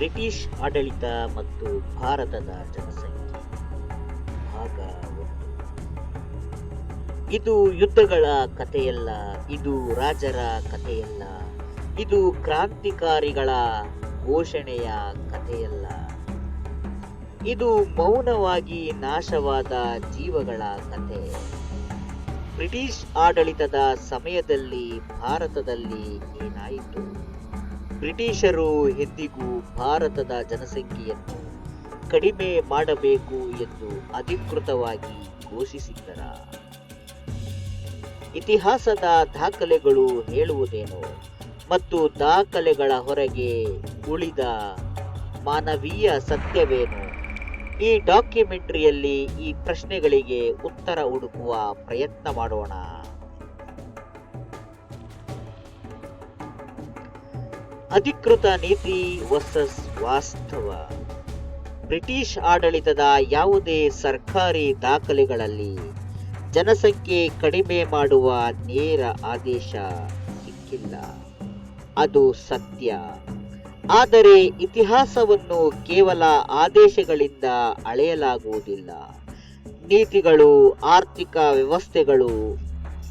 British ಆಡಳಿತ ಮತ್ತು ಭಾರತದ ಜನಸಂಖ್ಯೆ. ಭಾಗ ಒಂದು. ಇದು ಯುದ್ಧಗಳ ಕಥೆಯಲ್ಲ, ಇದು ರಾಜರ ಕಥೆಯಲ್ಲ, ಇದು ಕ್ರಾಂತಿಕಾರಿಗಳ ಘೋಷಣೆಯ ಕಥೆಯಲ್ಲ. ಇದು ಮೌನವಾಗಿ ನಾಶವಾದ ಜೀವಗಳ ಕಥೆ. ಬ್ರಿಟಿಷ್ ಆಡಳಿತದ ಸಮಯದಲ್ಲಿ ಭಾರತದಲ್ಲಿ ಏನಾಯಿತು? ಬ್ರಿಟಿಷರು ಎಂದಿಗೂ ಭಾರತದ ಜನಸಂಖ್ಯೆಯನ್ನು ಕಡಿಮೆ ಮಾಡಬೇಕು ಎಂದು ಅಧಿಕೃತವಾಗಿ ಘೋಷಿಸಿದ್ದರ. ಇತಿಹಾಸದ ದಾಖಲೆಗಳು ಹೇಳುವುದೇನು ಮತ್ತು ದಾಖಲೆಗಳ ಹೊರಗೆ ಉಳಿದ ಮಾನವೀಯ ಸತ್ಯವೇನು? ಈ ಡಾಕ್ಯುಮೆಂಟರಿಯಲ್ಲಿ ಈ ಪ್ರಶ್ನೆಗಳಿಗೆ ಉತ್ತರ ಹುಡುಕುವ ಪ್ರಯತ್ನ ಮಾಡೋಣ. ಅಧಿಕೃತ ನೀತಿ ವರ್ಸಸ್ ವಾಸ್ತವ. ಬ್ರಿಟಿಷ್ ಆಡಳಿತದ ಯಾವುದೇ ಸರ್ಕಾರಿ ದಾಖಲೆಗಳಲ್ಲಿ ಜನಸಂಖ್ಯೆ ಕಡಿಮೆ ಮಾಡುವ ನೇರ ಆದೇಶ ಸಿಕ್ಕಿಲ್ಲ. ಅದು ಸತ್ಯ. ಆದರೆ ಇತಿಹಾಸವನ್ನು ಕೇವಲ ಆದೇಶಗಳಿಂದ ಅಳೆಯಲಾಗುವುದಿಲ್ಲ. ನೀತಿಗಳು, ಆರ್ಥಿಕ ವ್ಯವಸ್ಥೆಗಳು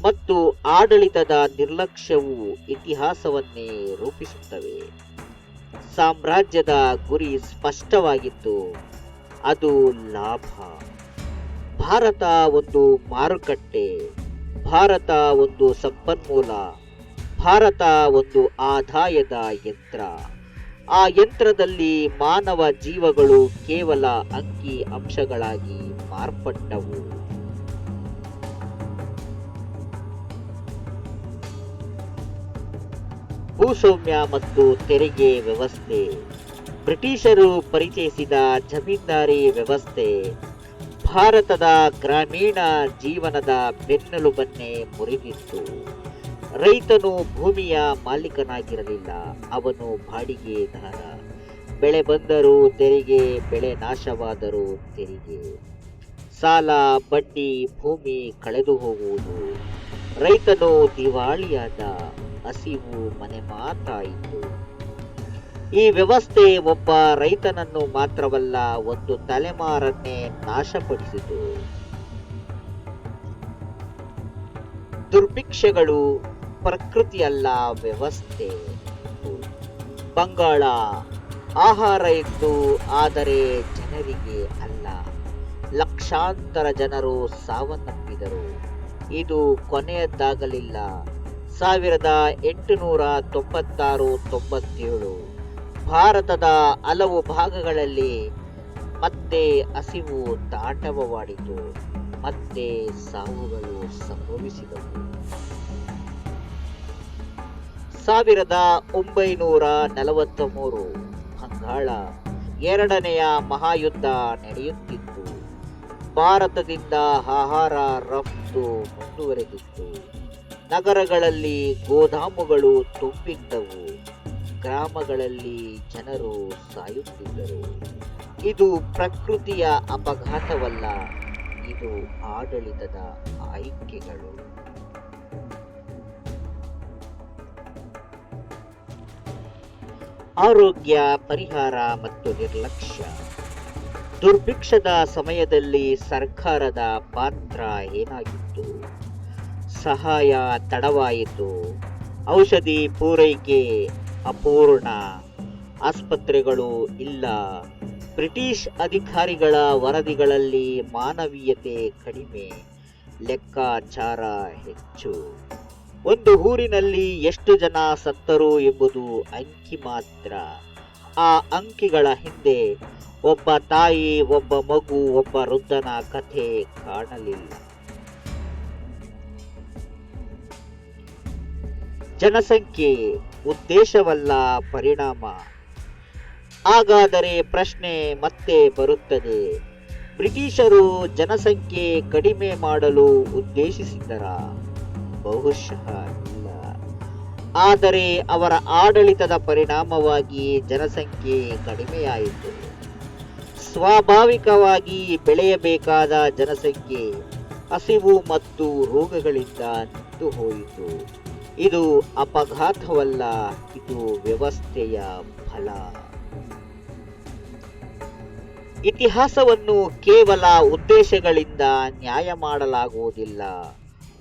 ಮತ್ತು ಆಡಳಿತದ ನಿರ್ಲಕ್ಷ್ಯವು ಇತಿಹಾಸವನ್ನೇ ರೂಪಿಸುತ್ತವೆ. ಸಾಮ್ರಾಜ್ಯದ ಗುರಿ ಸ್ಪಷ್ಟವಾಗಿತ್ತು ಅದು ಲಾಭ. ಭಾರತ ಒಂದು ಮಾರುಕಟ್ಟೆ, ಭಾರತ ಒಂದು ಸಂಪನ್ಮೂಲ, ಭಾರತ ಒಂದು ಆದಾಯದ ಯಂತ್ರ. ಆ ಯಂತ್ರದಲ್ಲಿ ಮಾನವ ಜೀವಗಳು ಕೇವಲ ಅಂಕಿ ಅಂಶಗಳಾಗಿ ಮಾರ್ಪಟ್ಟವು. ಭೂಸ್ವಾಮ್ಯ ಮತ್ತು ತೆರಿಗೆ ವ್ಯವಸ್ಥೆ. ಬ್ರಿಟಿಷರು ಪರಿಚಯಿಸಿದ ಜಮೀನ್ದಾರಿ ವ್ಯವಸ್ಥೆ ಭಾರತದ ಗ್ರಾಮೀಣ ಜೀವನದ ಬೆನ್ನೆಲುಬನ್ನೇ ಮುರಿದಿತ್ತು. ರೈತನು ಭೂಮಿಯ ಮಾಲೀಕನಾಗಿರಲಿಲ್ಲ. ಅವನು ಬಾಡಿಗೆದಾರ ಬೆಳೆ ಬಂದರೂ ತೆರಿಗೆ, ಬೆಳೆ ನಾಶವಾದರೂ ತೆರಿಗೆ. ಸಾಲ, ಬಡ್ಡಿ, ಭೂಮಿ ಕಳೆದು ಹೋಗುವುದು ರೈತನು ದಿವಾಳಿಯಾದ. ಹಸಿವು ಮನೆ ಮಾತಾಯಿತು. ಈ ವ್ಯವಸ್ಥೆ ಒಬ್ಬ ರೈತನನ್ನು ಮಾತ್ರವಲ್ಲ, ಒಂದು ತಲೆಮಾರನ್ನೇ ನಾಶಪಡಿಸಿತು. ದುರ್ಭಿಕ್ಷೆಗಳು ಪ್ರಕೃತಿಯಲ್ಲ ವ್ಯವಸ್ಥೆ. ಬಂಗಾಳ ಆಹಾರ ಇತ್ತು ಆದರೆ ಜನರಿಗೆ ಅಲ್ಲ. ಲಕ್ಷಾಂತರ ಜನರು ಸಾವನ್ನಪ್ಪಿದರು. ಇದು ಕೊನೆಯದ್ದಾಗಲಿಲ್ಲ. ಸಾವಿರದ ಎಂಟುನೂರ ತೊಂಬತ್ತಾರು ತೊಂಬತ್ತೇಳು. ಭಾರತದ ಹಲವು ಭಾಗಗಳಲ್ಲಿ ಮತ್ತೆ ಹಸಿವು ತಾಂಡವವಾಡಿತು. ಮತ್ತೆ ಸಾವುಗಳು ಸಂಭವಿಸಿದವು. ಸಾವಿರದ ಒಂಬೈನೂರ ನಲವತ್ತ ಮೂರು ಬಂಗಾಳ ಎರಡನೆಯ ಮಹಾಯುದ್ಧ ನಡೆಯುತ್ತಿತ್ತು. ಭಾರತದಿಂದ ಆಹಾರ ರಫ್ತು ಮುಂದುವರೆದಿತ್ತು. ನಗರಗಳಲ್ಲಿ ಗೋದಾಮುಗಳು ತುಂಬಿದ್ದವು. ಗ್ರಾಮಗಳಲ್ಲಿ ಜನರು ಸಾಯುತ್ತಿದ್ದರು. ಇದು ಪ್ರಕೃತಿಯ ಅಪಘಾತವಲ್ಲ, ಇದು ಆಡಳಿತದ ಆಯ್ಕೆಗಳು. ಆರೋಗ್ಯ, ಪರಿಹಾರ ಮತ್ತು ನಿರ್ಲಕ್ಷ್ಯ. ದುರ್ಭಿಕ್ಷದ ಸಮಯದಲ್ಲಿ ಸರ್ಕಾರದ ಪಾತ್ರ ಏನಾಗಿತ್ತು? ಸಹಾಯ ತಡವಾಯಿತು. ಔಷಧಿ ಪೂರೈಕೆ ಅಪೂರ್ಣ. ಆಸ್ಪತ್ರೆಗಳು ಇಲ್ಲ. ಬ್ರಿಟಿಷ್ ಅಧಿಕಾರಿಗಳ ವರದಿಗಳಲ್ಲಿ ಮಾನವೀಯತೆ ಕಡಿಮೆ. ಲೆಕ್ಕಾಚಾರ ಹೆಚ್ಚು. ಒಂದು ಊರಿನಲ್ಲಿ ಎಷ್ಟು ಜನ ಸತ್ತರು ಎಂಬುದು ಅಂಕಿ ಮಾತ್ರ. ಆ ಅಂಕಿಗಳ ಹಿಂದೆ ಒಬ್ಬ ತಾಯಿ, ಒಬ್ಬ ಮಗು, ಒಬ್ಬ ವೃದ್ಧನ ಕಥೆ ಕಾಣಲಿಲ್ಲ. ಜನಸಂಖ್ಯೆ ಉದ್ದೇಶವಲ್ಲ ಪರಿಣಾಮ. ಹಾಗಾದರೆ ಪ್ರಶ್ನೆ ಮತ್ತೆ ಬರುತ್ತದೆ. ಬ್ರಿಟಿಷರು ಜನಸಂಖ್ಯೆ ಕಡಿಮೆ ಮಾಡಲು ಉದ್ದೇಶಿಸಿದ್ದರ? ಬಹುಶಃ ಇಲ್ಲ. ಆದರೆ ಅವರ ಆಡಳಿತದ ಪರಿಣಾಮವಾಗಿ ಜನಸಂಖ್ಯೆ ಕಡಿಮೆಯಾಯಿತು. ಸ್ವಾಭಾವಿಕವಾಗಿ ಬೆಳೆಯಬೇಕಾದ ಜನಸಂಖ್ಯೆ ಹಸಿವು ಮತ್ತು ರೋಗಗಳಿಂದ ನಿಂತು ಹೋಯಿತು ಇದು ಅಪಘಾತವಲ್ಲ, ಇದು ವ್ಯವಸ್ಥೆಯ ಫಲ. ಇತಿಹಾಸವನ್ನು ಕೇವಲ ಉದ್ದೇಶಗಳಿಂದ ನ್ಯಾಯ ಮಾಡಲಾಗುವುದಿಲ್ಲ.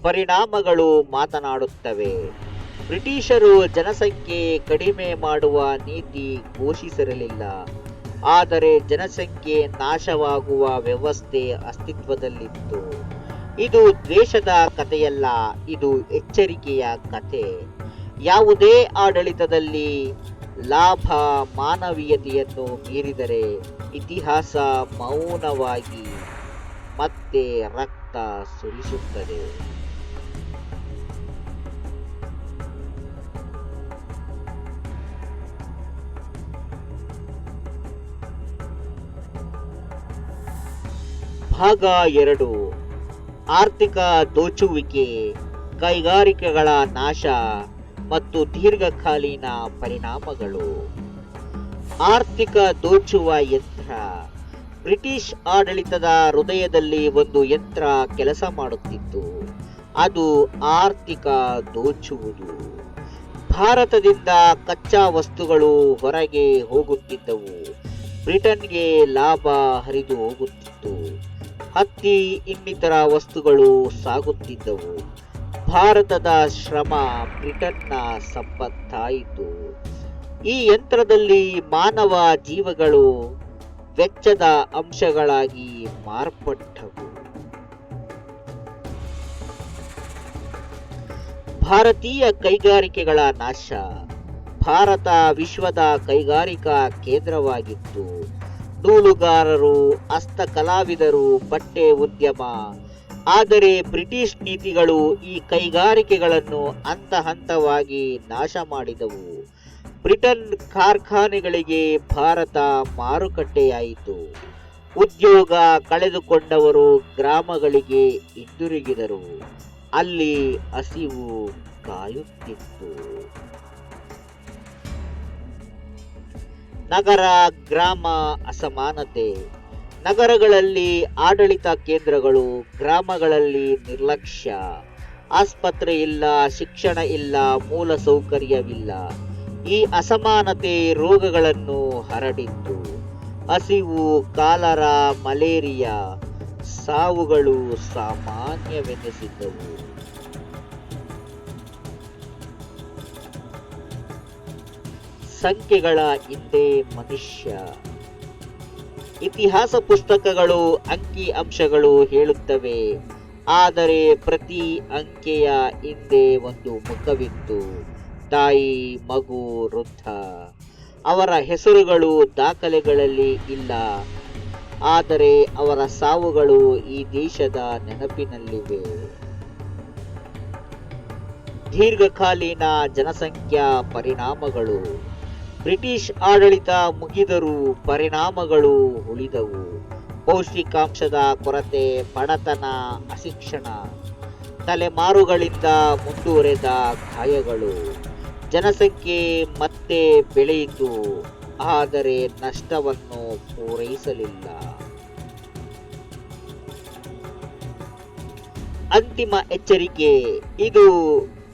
ಪರಿಣಾಮಗಳು ಮಾತನಾಡುತ್ತವೆ. ಬ್ರಿಟಿಷರು ಜನಸಂಖ್ಯೆ ಕಡಿಮೆ ಮಾಡುವ ನೀತಿ ಘೋಷಿಸಿರಲಿಲ್ಲ. ಆದರೆ ಜನಸಂಖ್ಯೆ ನಾಶವಾಗುವ ವ್ಯವಸ್ಥೆ ಅಸ್ತಿತ್ವದಲ್ಲಿತ್ತು. ಇದು ದ್ವೇಷದ ಕಥೆಯಲ್ಲ, ಇದು ಎಚ್ಚರಿಕೆಯ ಕಥೆ. ಯಾವುದೇ ಆಡಳಿತದಲ್ಲಿ ಲಾಭ ಮಾನವೀಯತೆಯನ್ನು ಮೀರಿದರೆ ಇತಿಹಾಸ ಮೌನವಾಗಿ ಮತ್ತೆ ರಕ್ತ ಸುರಿಸುತ್ತದೆ. ಭಾಗ ಎರಡು. ಆರ್ಥಿಕ ದೋಚುವಿಕೆ ಕೈಗಾರಿಕೆಗಳ ನಾಶ ಮತ್ತು ದೀರ್ಘಕಾಲೀನ ಪರಿಣಾಮಗಳು. ಆರ್ಥಿಕ ದೋಚುವ ಯಂತ್ರ. ಬ್ರಿಟಿಷ್ ಆಡಳಿತದ ಹೃದಯದಲ್ಲಿ ಒಂದು ಯಂತ್ರ ಕೆಲಸ ಮಾಡುತ್ತಿತ್ತು. ಅದು ಆರ್ಥಿಕ ದೋಚುವುದು ಭಾರತದಿಂದ ಕಚ್ಚಾ ವಸ್ತುಗಳು ಹೊರಗೆ ಹೋಗುತ್ತಿದ್ದವು. ಬ್ರಿಟನ್ಗೆ ಲಾಭ ಹರಿದು ಹೋಗುತ್ತಿತ್ತು. ಹತ್ತಿ ಇನ್ನಿತರ ವಸ್ತುಗಳು ಸಾಗುತ್ತಿದ್ದವು. ಭಾರತದ ಶ್ರಮ ಬ್ರಿಟನ್ನ ಸಂಪತ್ತಾಯಿತು. ಈ ಯಂತ್ರದಲ್ಲಿ ಮಾನವ ಜೀವಗಳು ವೆಚ್ಚದ ಅಂಶಗಳಾಗಿ ಮಾರ್ಪಟ್ಟವು. ಭಾರತೀಯ ಕೈಗಾರಿಕೆಗಳ ನಾಶ. ಭಾರತ ವಿಶ್ವದ ಕೈಗಾರಿಕಾ ಕೇಂದ್ರವಾಗಿತ್ತು. ನೂಲುಗಾರರು ಹಸ್ತಕಲಾವಿದರು, ಬಟ್ಟೆ ಉದ್ಯಮ. ಆದರೆ ಬ್ರಿಟಿಷ್ ನೀತಿಗಳು ಈ ಕೈಗಾರಿಕೆಗಳನ್ನು ಹಂತ ಹಂತವಾಗಿ ನಾಶ ಮಾಡಿದವು. ಬ್ರಿಟನ್ ಕಾರ್ಖಾನೆಗಳಿಗೆ ಭಾರತ ಮಾರುಕಟ್ಟೆಯಾಯಿತು. ಉದ್ಯೋಗ ಕಳೆದುಕೊಂಡವರು ಗ್ರಾಮಗಳಿಗೆ ಹಿಂದಿರುಗಿದರು. ಅಲ್ಲಿ ಹಸಿವು ಕಾಯುತ್ತಿತ್ತು. ನಗರ ಗ್ರಾಮ ಅಸಮಾನತೆ. ನಗರಗಳಲ್ಲಿ ಆಡಳಿತ ಕೇಂದ್ರಗಳು, ಗ್ರಾಮಗಳಲ್ಲಿ ನಿರ್ಲಕ್ಷ್ಯ. ಆಸ್ಪತ್ರೆ ಇಲ್ಲ, ಶಿಕ್ಷಣ ಇಲ್ಲ, ಮೂಲ ಸೌಕರ್ಯವಿಲ್ಲ. ಈ ಅಸಮಾನತೆ ರೋಗಗಳನ್ನು ಹರಡಿತ್ತು. ಹಸಿವು, ಕಾಲರ, ಮಲೇರಿಯಾ ಸಾವುಗಳು ಸಾಮಾನ್ಯವೆನಿಸಿದ್ದವು. ಸಂಖ್ಯೆಗಳ ಹಿಂದೆ ಮನುಷ್ಯ. ಇತಿಹಾಸ ಪುಸ್ತಕಗಳು ಅಂಕಿ ಅಂಶಗಳು ಹೇಳುತ್ತವೆ. ಆದರೆ ಪ್ರತಿ ಅಂಕೆಯ ಹಿಂದೆ ಒಂದು ಮುಖವಿತ್ತು. ತಾಯಿ, ಮಗು, ವೃದ್ಧ. ಅವರ ಹೆಸರುಗಳು ದಾಖಲೆಗಳಲ್ಲಿ ಇಲ್ಲ. ಆದರೆ ಅವರ ಸಾವುಗಳು ಈ ದೇಶದ ನೆನಪಿನಲ್ಲಿವೆ. ದೀರ್ಘಕಾಲೀನ ಜನಸಂಖ್ಯಾ ಪರಿಣಾಮಗಳು. ಬ್ರಿಟಿಷ್ ಆಡಳಿತ ಮುಗಿದರೂ ಪರಿಣಾಮಗಳು ಉಳಿದವು. ಪೌಷ್ಟಿಕಾಂಶದ ಕೊರತೆ, ಬಡತನ, ಅಶಿಕ್ಷಣ, ತಲೆಮಾರುಗಳಿಂದ ಮುಂದುವರೆದ ಗಾಯಗಳು. ಜನಸಂಖ್ಯೆ ಮತ್ತೆ ಬೆಳೆಯಿತು, ಆದರೆ ನಷ್ಟವನ್ನು ಪೂರೈಸಲಿಲ್ಲ. ಅಂತಿಮ ಎಚ್ಚರಿಕೆ, ಇದು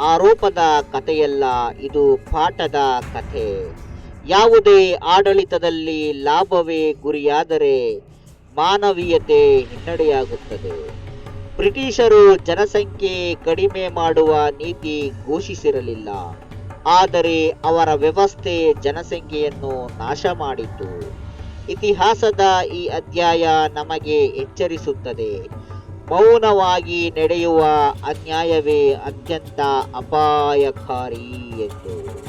ಆರೋಪದ ಕಥೆಯಲ್ಲ, ಇದು ಪಾಠದ ಕಥೆ. ಯಾವುದೇ ಆಡಳಿತದಲ್ಲಿ ಲಾಭವೇ ಗುರಿಯಾದರೆ ಮಾನವೀಯತೆ ಹಿನ್ನಡೆಯಾಗುತ್ತದೆ. ಬ್ರಿಟಿಷರು ಜನಸಂಖ್ಯೆ ಕಡಿಮೆ ಮಾಡುವ ನೀತಿ ಘೋಷಿಸಿರಲಿಲ್ಲ. ಆದರೆ ಅವರ ವ್ಯವಸ್ಥೆ ಜನಸಂಖ್ಯೆಯನ್ನು ನಾಶ ಮಾಡಿತು. ಇತಿಹಾಸದ ಈ ಅಧ್ಯಾಯ ನಮಗೆ ಎಚ್ಚರಿಸುತ್ತದೆ. ಮೌನವಾಗಿ ನಡೆಯುವ ಅನ್ಯಾಯವೇ ಅತ್ಯಂತ ಅಪಾಯಕಾರಿ ಎಂದು.